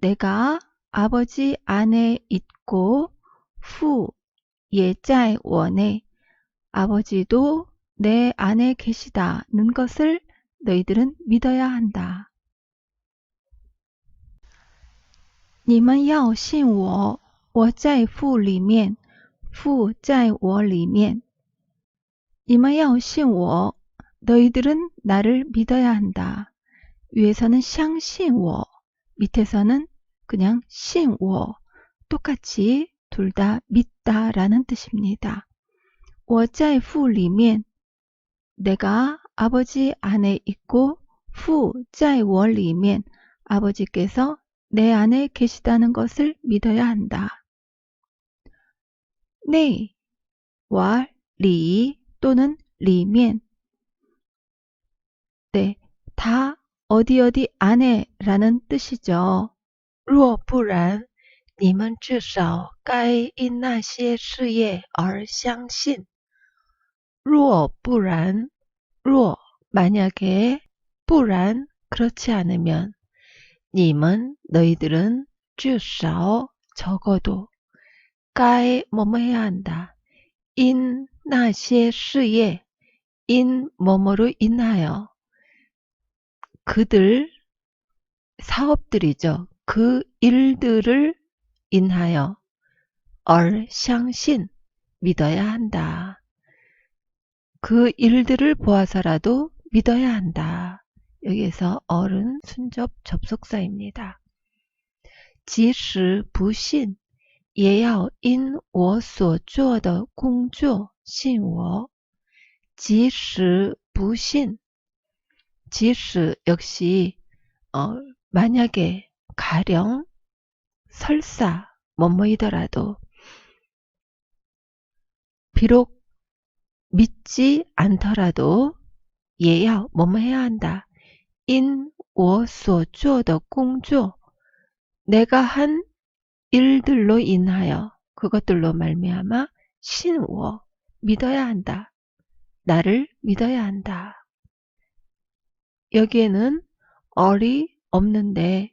내가 아버지 안에 있고 후 예자의 원에 아버지도 내 안에 계시다는 것을 너희들은 믿어야 한다. 你们要信我，我在父里面，父在我里面。你们要信我， 너희들은 나를 믿어야 한다. 위에서는 相信我, 밑에서는 그냥 信我 똑같이 둘 다 믿다라는 뜻입니다. 我在父里面 내가 아버지 안에 있고 父在我里面 아버지께서 내 안에 계시다는 것을 믿어야 한다. 네와 리 또는 리면 네, 다 어디 어디 안에라는 뜻이죠. 若不然，你们至少该因那些事业而相信。若不然，若만약에不然그렇지않으면你们너희들은至少적어도该뭐뭐해야한다因那些事业因뭐뭐로인하여그들사업들이죠 그 일들을 인하여 얼相信 믿어야 한다. 그 일들을 보아서라도 믿어야 한다. 여기에서 얼은 순접 접속사입니다. 即使不信也要因我所做的工作信我即使不信即使 역시 어, 만약에 가령 설사 뭐뭐이더라도 비록 믿지 않더라도 예야 뭐뭐 해야 한다. 인我所做的工作 내가 한 일들로 인하여 그것들로 말미암아 신워 믿어야 한다. 나를 믿어야 한다. 여기에는 얼이 없는데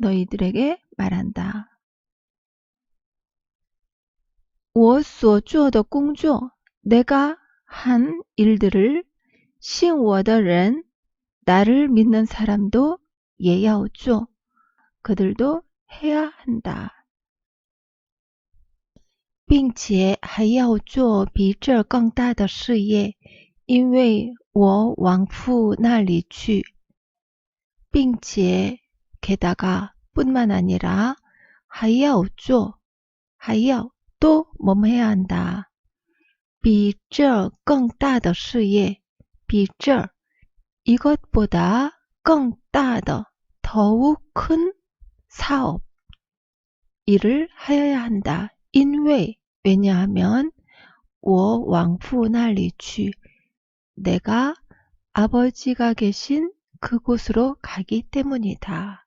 너희들에게 말한다. 我所做的工作 내가 한 일들을 信我的人 나를 믿는 사람도 也要做 그들도 해야 한다. 并且还要做比这更大的事业，因为我往父那里去。 并且 게다가 뿐만 아니라 하야오조 하야오 또 뭐뭐 해야 한다. 比这更大的事业比这 이것보다 更大的 더욱 큰 사업 일을 하여야 한다. 인왜 왜냐하면 我往父那里去 내가 아버지가 계신 그곳으로 가기 때문이다.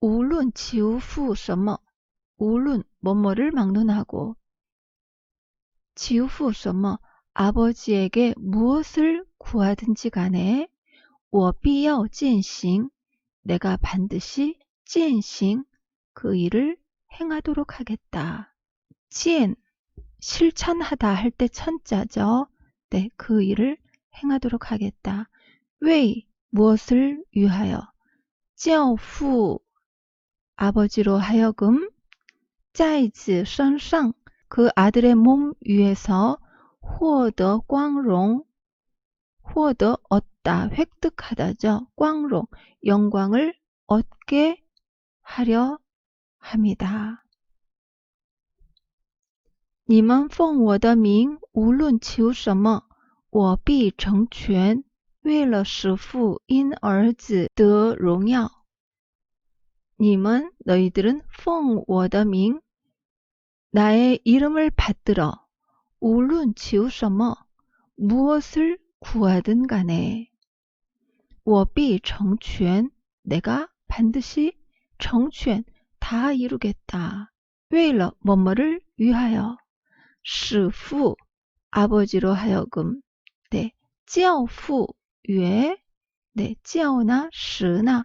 无论求父什么，无论뭐뭐를막론하고求父什么，아버지에게무엇을구하든지간에我必要践行，내가반드시践行그일을행하도록하겠다践실천하다할 때 천자죠 네, 그 일을 행하도록 하겠다. 왜 무엇을 위하여? 教父 아버지로 하여금 在子身上그 아들의 몸 위에서 获得光荣获得 얻다 획득하다죠. 꽝롱 영광을 얻게 하려 합니다. 你们奉我的名，无论求什么，我必成全，为了使父因儿子得荣耀。 님은 너희들은 奉我的名 나의 이름을 받들어 울룬 지우셔머 무엇을 구하든 간에 我必成全 내가 반드시 정全다 이루겠다. 왜러 뭐뭐를 위하여 使父 아버지로 하여금 네, 教父왜 네, 教나使나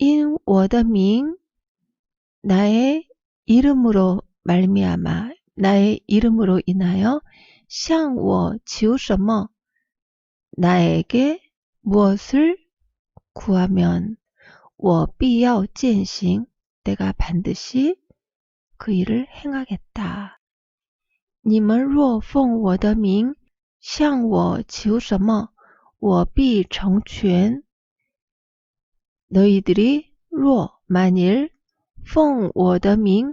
인 워더밍 나의 이름으로 말미암아 나의 이름으로 인하여 샹워 지우셔머 나에게 무엇을 구하면 我必要践行 내가 반드시 그 일을 행하겠다. 你们若奉我的名向我求什么我必成全 너희들이 로 만일 奉我的名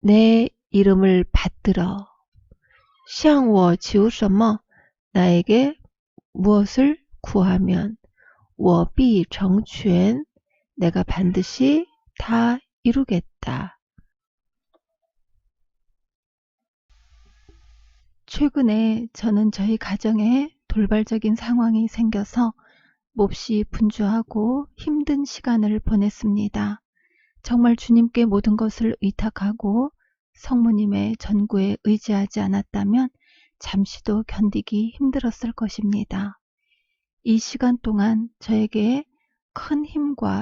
내 이름을 받들어 向我求什么 나에게 무엇을 구하면 我必成全 내가 반드시 다 이루겠다. 최근에 저는 저희 가정에 돌발적인 상황이 생겨서 몹시 분주하고 힘든 시간을 보냈습니다. 정말 주님께 모든 것을 의탁하고 성모님의 전구에 의지하지 않았다면 잠시도 견디기 힘들었을 것입니다. 이 시간 동안 저에게 큰 힘과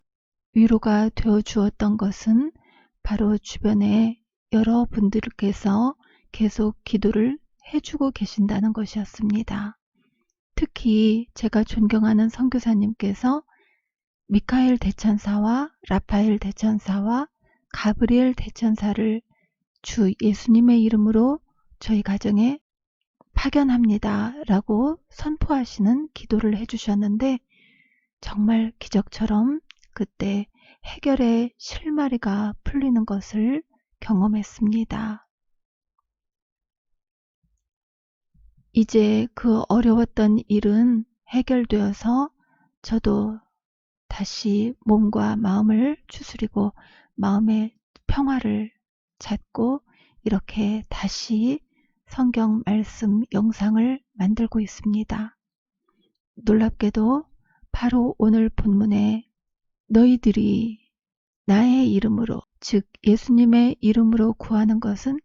위로가 되어 주었던 것은 바로 주변에 여러분들께서 계속 기도를 해주고 계신다는 것이었습니다. 특히 제가 존경하는 선교사님께서 미카엘 대천사와 라파엘 대천사와 가브리엘 대천사를 주 예수님의 이름으로 저희 가정에 파견합니다. 라고 선포하시는 기도를 해주셨는데 정말 기적처럼 그때 해결의 실마리가 풀리는 것을 경험했습니다. 이제 그 어려웠던 일은 해결되어서 저도 다시 몸과 마음을 추스리고 마음의 평화를 찾고 이렇게 다시 성경 말씀 영상을 만들고 있습니다. 놀랍게도 바로 오늘 본문에 너희들이 나의 이름으로, 즉 예수님의 이름으로 구하는 것은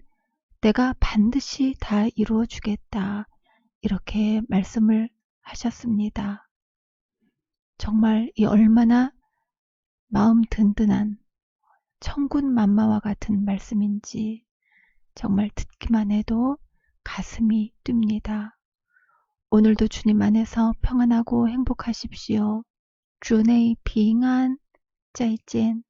내가 반드시 다 이루어 주겠다. 이렇게 말씀을 하셨습니다. 정말 이 얼마나 마음 든든한 천군 만마와 같은 말씀인지 정말 듣기만 해도 가슴이 뜁니다. 오늘도 주님 안에서 평안하고 행복하십시오. 주내 빙한 짜이젠